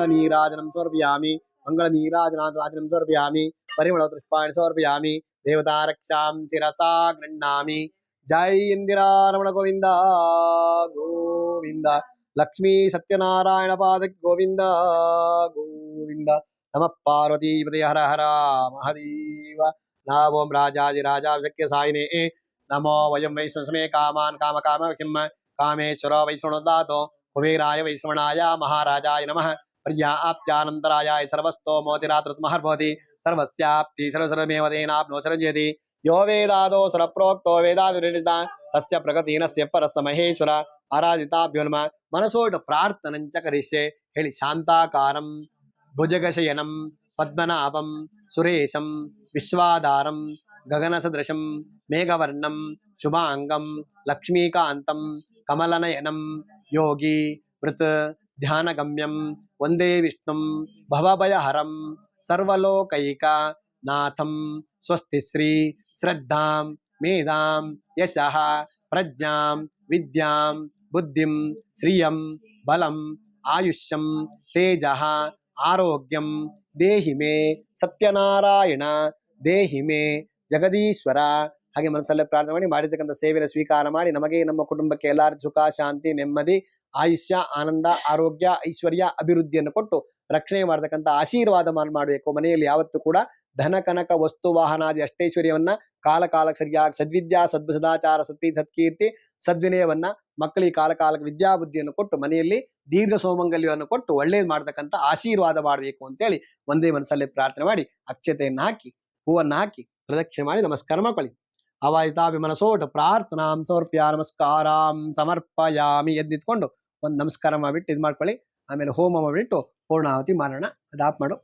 മംഗളനീരാജനം സമർപ്പയാമി മംഗളനീരാജനാഥരാജനം സമർപ്പയാമി പരിമളതൃഷ്പാണി സമർപ്പയാമി ദേവതാരക്ഷാം ചിരസാ ഗൃഹാമി ജയ് ഇന്ദിരാരമണ ഗോവിന്ദ ഗോവിന്ദ ലക്ഷ്മി സത്യനാരായണ പാദ ഗോവിന്ദ ഗോവിന്ദ നമ പാർവതീപതി ഹര ഹര മഹദേവ നാവോം രാജാജി രാജാഭിഷക്യ സായിനേ നമോ വയം വൈഷ്ണവമേ കാമാൻ കാമ കാമ കിം കാമേശ്വര വൈഷ്ണവദാതോ കുബേരായ വൈഷ്ണവനായ മഹാരാജായ നമ ప్రియా ఆప్త్యానంతరాయాయ సర్వస్థోమోతిరాతృత్మహర్భవతి సర్వస్యాప్తి సర్వసర్వమేవ తేనాప్నోచరంజేతి యో వేదాదో సరప్రోక్తో వేదాదిత తస్య ప్రగతీనస్య పరస్య మహేశ్వర ఆరాధితాభ్యున్మ మనసోట ప్రార్థనంచ కరిష్యే హేళి శాంతాకారం భుజగశయనం పద్మనాభం సురేశం విశ్వాధారం గగనసదృశం మేఘవర్ణం శుభాంగం లక్ష్మీకాంతం కమలనయనం యోగి మృత్ ధ్యానగమ్యం ಗಗನಸದೃಶಂ ವಿಷ್ಣು ಭವಭಯ ವಂದೇ ಭವಭಯಹರಂ ಸರ್ವಲೋಕೈಕ ನಾಥಂ ಸ್ವಸ್ತಿ ಶ್ರೀ ಶ್ರದ್ಧಾಂ ಮೇಧಾಂ ಯಶಃ ಪ್ರಜ್ಞಾಂ ವಿದ್ಯಾಂ ಬುದ್ಧಿಂ ಶ್ರಿಯಂ ಬಲಂ ಆಯುಷ್ಯಂ ತೇಜಃ ಆರೋಗ್ಯಂ ದೇಹಿ ಮೇ ಸತ್ಯನಾರಾಯಣ ದೇಹಿ ಮೇ ಜಗದೀಶ್ವರ. ಹಾಗೆ ಮನಸ್ಸಲ್ಲೇ ಪ್ರಾರ್ಥನೆ ಮಾಡಿ, ಮಾಡಿರ್ತಕ್ಕಂಥ ಸೇವೆಯನ್ನು ಸ್ವೀಕಾರ ಮಾಡಿ, ನಮಗೆ, ನಮ್ಮ ಕುಟುಂಬಕ್ಕೆ ಎಲ್ಲಾ ಸುಖ, ಶಾಂತಿ, ನೆಮ್ಮದಿ ಆಯುಷ್ಯ, ಆನಂದ, ಆರೋಗ್ಯ, ಐಶ್ವರ್ಯ, ಅಭಿವೃದ್ಧಿಯನ್ನು ಕೊಟ್ಟು ರಕ್ಷಣೆ ಮಾಡತಕ್ಕಂಥ ಆಶೀರ್ವಾದ ಮಾಡ್- ಮಾಡಬೇಕು. ಮನೆಯಲ್ಲಿ ಯಾವತ್ತು ಕೂಡ ಧನ, ಕನಕ, ವಸ್ತು ವಾಹನಾದಿ ಅಷ್ಟೈಶ್ವರ್ಯವನ್ನ ಕಾಲ, ಕಾಲಕ್ಕೆ ಸರಿಯಾಗಿ ಸದ್ವಿದ್ಯಾ ಸದ್ ಸದಾಚಾರ ಸತ್ತಿ ಸತ್ಕೀರ್ತಿ, ಸದ್ವಿನಯವನ್ನ ಮಕ್ಕಳಿಗೆ ಕಾಲ, ಕಾಲಕ್ಕೆ ವಿದ್ಯಾ ಬುದ್ಧಿಯನ್ನು ಕೊಟ್ಟು ಮನೆಯಲ್ಲಿ ದೀರ್ಘ ಸೌಮಂಗಲ್ಯವನ್ನು ಕೊಟ್ಟು ಒಳ್ಳೇದು ಮಾಡತಕ್ಕಂಥ ಆಶೀರ್ವಾದ ಮಾಡಬೇಕು ಅಂತೇಳಿ ಒಂದೇ ಮನಸ್ಸಲ್ಲಿ ಪ್ರಾರ್ಥನೆ ಮಾಡಿ ಅಕ್ಷತೆಯನ್ನು ಹಾಕಿ, ಹೂವನ್ನು ಹಾಕಿ ಪ್ರದಕ್ಷಿಣೆ ಮಾಡಿ ನಮಸ್ಕಾರ ಮಾಡ್ಕೊಳ್ಳಿ. ಅವಾಯಿತಾಭಿ ಮನಸೋಟ ಪ್ರಾರ್ಥನಾಂ ಸಮರ್ಪ್ಯ ನಮಸ್ಕಾರಾಂ ಸಮರ್ಪಯಾಮಿ ಎದ್ದು ನಿಂತ್ಕೊಂಡು ಒಂದು ನಮಸ್ಕಾರ ಮಾಡಿಬಿಟ್ಟು ಇದು ಮಾಡ್ಕೊಳ್ಳಿ. ಆಮೇಲೆ ಹೋಮ ಮಾಡಿಬಿಟ್ಟು ಪೂರ್ಣಾವತಿ ಮಾಡೋಣ ಅದಾಪ್ ಮಾಡು.